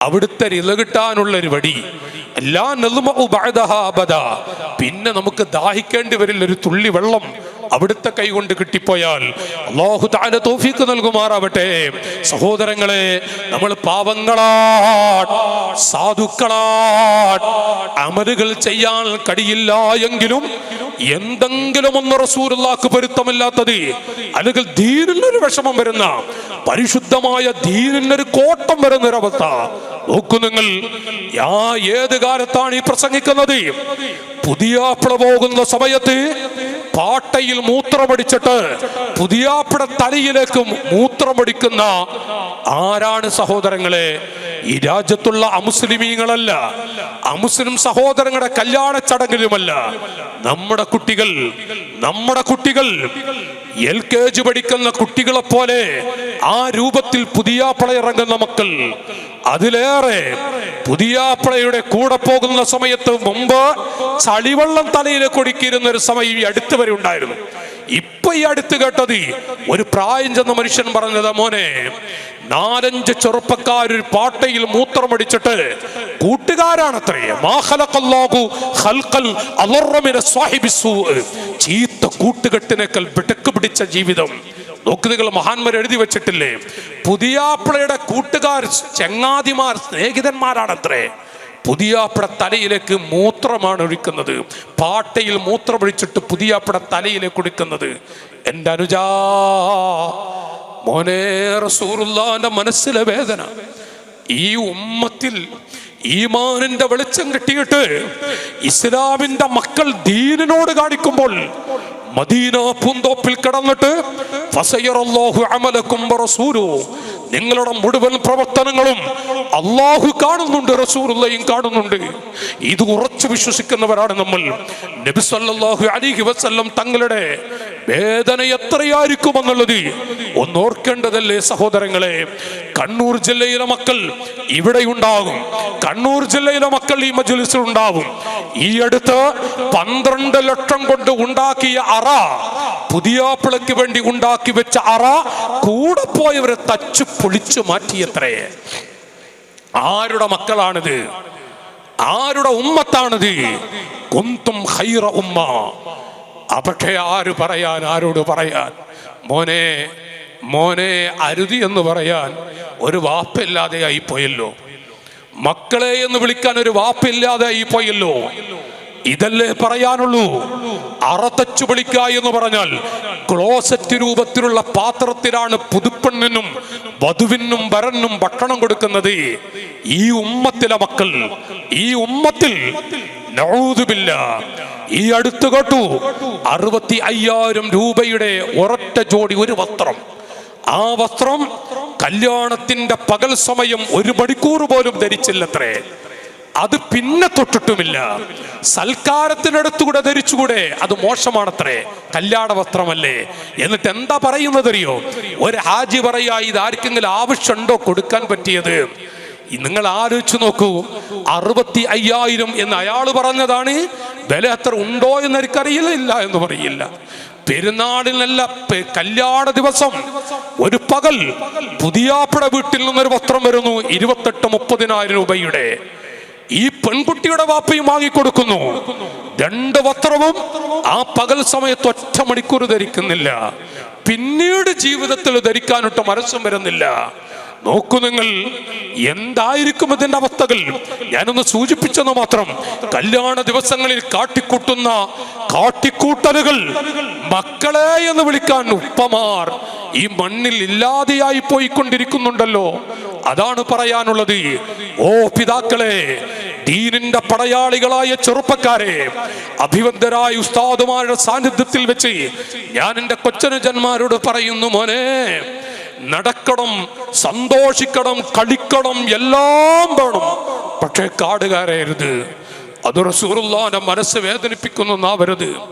അവിടുത്തെ റില കിട്ടാനുള്ള ഒരു വടി എല്ലാ. പിന്നെ നമുക്ക് ദാഹിക്കേണ്ടി വരില്ല ഒരു തുള്ളി വെള്ളം അവിടുത്തെ കൈ കൊണ്ട് കിട്ടിപ്പോയാൽ അള്ളാഹു താല തോഫീക്ക് നൽകുമാറാവട്ടെ സഹോദരങ്ങളെ നമ്മൾ പാവങ്ങളാട് സാധുക്കളാട് അമലുകൾ ചെയ്യാൻ കഴിയില്ല എങ്കിലും എന്തെങ്കിലും ഒന്ന് റസൂലുള്ളാക്ക് പൊരുത്തമില്ലാത്തത് അല്ലെങ്കിൽ ധീരുള്ളൊരു വിഷമം വരുന്ന പരിശുദ്ധമായ ദീനിനൊരു കോട്ടം അവസ്ഥ നോക്കൂ നിങ്ങൾ ആ ഏത് കാലത്താണ് ഈ പ്രസംഗിക്കുന്നത്? പുതിയാപ്പിള പോകുന്ന സമയത്ത് പാട്ടയിൽ മൂത്രമടിച്ചിട്ട് പുതിയാപ്പിട തലയിലേക്ക് മൂത്രമടിക്കുന്ന ആരാണ് സഹോദരങ്ങളെ? ഈ രാജ്യത്തുള്ള അമുസ്ലിമീങ്ങളല്ല. അമുസ്ലിം സഹോദരങ്ങളുടെ കല്യാണ ചടങ്ങിലുമല്ല. നമ്മുടെ കുട്ടികൾ നമ്മുടെ കുട്ടികൾ എൽ കെ ജി പഠിക്കുന്ന കുട്ടികളെ പോലെ ആ രൂപത്തിൽ പുതിയാപ്പള ഇറങ്ങുന്ന മക്കൾ. അതിലേറെ പുതിയാപ്പളയുടെ കൂടെ പോകുന്ന സമയത്ത് മുമ്പ് ചളിവെള്ളം തലയിലേക്ക് ഒടുക്കിയിരുന്ന ഒരു സമയം ഈ അടുത്ത് വരെ ഉണ്ടായിരുന്നു. ഇപ്പൊ ഈ അടുത്ത് കേട്ടത് ഒരു പ്രായം ചെന്ന മനുഷ്യൻ പറഞ്ഞത് മോനെ നാലഞ്ച് ചെറുപ്പക്കാർ ഒരു പാട്ടയിൽ മൂത്രമടിച്ചിട്ട് കൂട്ടുകാരാണത്രേ. ചീത്ത കൂട്ടുകെട്ടിനേക്കാൾ വിടക്ക് പിടിച്ച ജീവിതം. നോക്ക് നിങ്ങൾ മഹാന്മാർ എഴുതി വെച്ചിട്ടില്ലേ? പുതിയാപ്പിളയുടെ കൂട്ടുകാർ ചങ്ങാതിമാർ സ്നേഹിതന്മാരാണത്രേ. പുതിയാപ്പിട തലയിലേക്ക് മൂത്രമാണ് ഒഴിക്കുന്നത്. പാട്ടയിൽ മൂത്രമൊഴിച്ചിട്ട് പുതിയാപ്പട തലയിലേക്ക് ഒഴിക്കുന്നത്. എന്റെ അനുജാ മോനേ റസൂറുല്ലാന്റെ മനസ്സിലെ വേദന. ഈ ഉമ്മത്തിൽ ഈമാനിന്റെ വെളിച്ചം കിട്ടിയിട്ട് ഇസ്ലാമിന്റെ മക്കൾ ദീനിനോട് കാണിക്കുമ്പോൾ മദീന പൂന്തോപ്പിൽ കിടന്നിട്ട് നിങ്ങളുടെ മുഴുവൻ പ്രവർത്തനങ്ങളും അള്ളാഹു കാണുന്നുണ്ട് റസൂറുള്ളയും കാണുന്നുണ്ട്. ഇത് ഉറച്ചു വിശ്വസിക്കുന്നവരാണ് നമ്മൾ. നബി അലിഹി വസല്ലം തങ്ങളുടെ വേദന എത്രയായിരിക്കുമെന്നുള്ളത് ഒന്നോർക്കേണ്ടതല്ലേ സഹോദരങ്ങളെ? കണ്ണൂർ ജില്ലയിലെ മക്കൾ ഇവിടെ ഉണ്ടാകും കണ്ണൂർ ജില്ലയിലെ മക്കൾ ഈ മജുലിസിൽ ഉണ്ടാവും ഈ അടുത്ത് പന്ത്രണ്ട് ലക്ഷം കൊണ്ട് ഉണ്ടാക്കിയ അറ പുതിയാപ്പിളയ്ക്ക് വേണ്ടി ഉണ്ടാക്കി വെച്ച അറ കൂടെ പോയവരെ തച്ചു പൊളിച്ചു മാറ്റിയത്രേ. ആരുടെ മക്കളാണിത്? ആരുടെ ഉമ്മത്താണിത്? കുന്തും ഹൈറ ഉമ്മ. അപക്ഷെ ആര് പറയാൻ ആരോട് പറയാൻ? മോനെ മോനെ അരുതി എന്ന് പറയാൻ ഒരു വാപ്പില്ലാതെ ആയി പോയല്ലോ. മക്കളെ എന്ന് വിളിക്കാൻ ഒരു വാപ്പില്ലാതെ ഈ പോയല്ലോ. ഇതല്ലേ പറയാനുള്ളൂ. അറത്തച്ചു വിളിക്ക എന്ന് പറഞ്ഞാൽ ക്ലോസറ്റ് രൂപത്തിലുള്ള പാത്രത്തിലാണ് പുതുപ്പെണ്ണിനും വധുവിനും വരനും ഭക്ഷണം കൊടുക്കുന്നത്. ഈ ഉമ്മത്തിലെ മക്കൾ ഈ ഉമ്മത്തിൽ നഊദുബില്ല ഈ അടുത്ത് കേട്ടു അറുപത്തി അയ്യായിരം രൂപയുടെ ഒരൊറ്റ ജോഡി ഒരു വസ്ത്രം. ആ വസ്ത്രം കല്യാണത്തിന്റെ പകൽ സമയം ഒരു മണിക്കൂർ പോലും ധരിച്ചില്ലത്രേ. അത് പിന്നെ തൊട്ടിട്ടുമില്ല. സൽക്കാരത്തിനടുത്തുകൂടെ ധരിച്ചുകൂടെ അത് മോശമാണത്രേ. കല്യാണ വസ്ത്രമല്ലേ എന്നിട്ട് എന്താ പറയുന്നതറിയോ? ഒരു ഹാജി പറയാ ഇത് ആർക്കെങ്കിലും ആവശ്യമുണ്ടോ കൊടുക്കാൻ പറ്റിയത്? നിങ്ങൾ ആലോചിച്ചു നോക്കൂ. അറുപത്തി അയ്യായിരം എന്ന് അയാൾ പറഞ്ഞതാണ്. വില അത്ര ഉണ്ടോ എന്ന് എനിക്കറിയില്ല എന്ന് പറയില്ല. പെരുന്നാളിനല്ല കല്യാണ ദിവസം. ഒരു പകൽ പുതിയാപ്പുഴ വീട്ടിൽ നിന്നൊരു വസ്ത്രം വരുന്നു ഇരുപത്തെട്ട് മുപ്പതിനായിരം രൂപയുടെ. ഈ പെൺകുട്ടിയുടെ വാപ്പയും വാങ്ങിക്കൊടുക്കുന്നു. രണ്ട് വസ്ത്രവും ആ പകൽ സമയത്ത് ഒറ്റ മണിക്കൂർ ധരിക്കുന്നില്ല. പിന്നീട് ജീവിതത്തിൽ ധരിക്കാനൊട്ട് മനസ്സും വരുന്നില്ല. നോക്കൂ നിങ്ങൾ എന്തായിരിക്കും ഇതിന്റെ അവസ്ഥകൾ? ഞാനൊന്ന് സൂചിപ്പിച്ചെന്ന് മാത്രം കല്യാണ ദിവസങ്ങളിൽ കാട്ടിക്കൂട്ടുന്ന കാട്ടിക്കൂട്ടലുകൾ മക്കളെ എന്ന് വിളിക്കാൻ ഉപ്പമാർ ഈ മണ്ണിൽ ഇല്ലാതെയായി പോയിക്കൊണ്ടിരിക്കുന്നുണ്ടല്ലോ. അതാണ് പറയാനുള്ളത്. ഓ പിതാക്കളെ ദീനിന്റെ പടയാളികളായ ചെറുപ്പക്കാരെ അഭിവന്ദരായ ഉസ്താദുമാരുടെ സാന്നിധ്യത്തിൽ വെച്ച് ഞാൻ എന്റെ കൊച്ചനുജന്മാരോട് പറയുന്നു മോനെ നടക്കണം സന്തോഷിക്കണം കളിക്കണം എല്ലാം വേണം. പക്ഷേ കാടുകാരായിരുത് അത് റസൂറുള്ളാന്റെ മനസ്സ് വേദനിപ്പിക്കുന്നു നാവരുത്